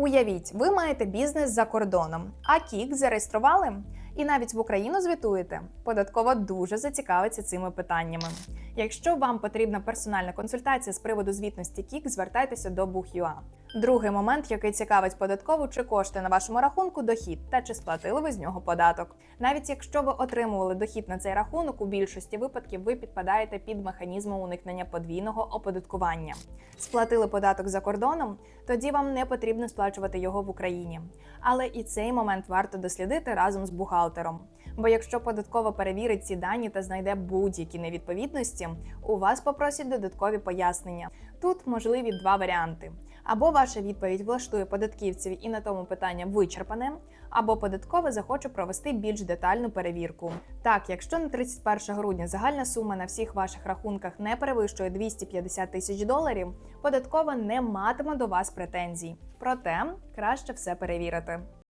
Уявіть, ви маєте бізнес за кордоном, а кік зареєстрували і навіть в Україну звітуєте. Податкова дуже зацікавиться цими питаннями. Якщо вам потрібна персональна консультація з приводу звітності кік, звертайтеся до Бух.ua. Другий момент, який цікавить податкову, чи кошти на вашому рахунку дохід та чи сплатили ви з нього податок. Навіть якщо ви отримували дохід на цей рахунок, у більшості випадків ви підпадаєте під механізмом уникнення подвійного оподаткування. Сплатили податок за кордоном, тоді вам не потрібно сплачувати його в Україні. Але і цей момент варто дослідити разом з бухгалтером. Бо якщо податкова перевірить ці дані та знайде будь-які невідповідності, у вас попросять додаткові пояснення. Тут можливі два варіанти: або ваша відповідь влаштує податківців і на тому питання вичерпане, або податкове захоче провести більш детальну перевірку. Так, якщо на 31 грудня загальна сума на всіх ваших рахунках не перевищує 250 тисяч доларів, податкова не матиме до вас претензій. Проте краще все перевірити.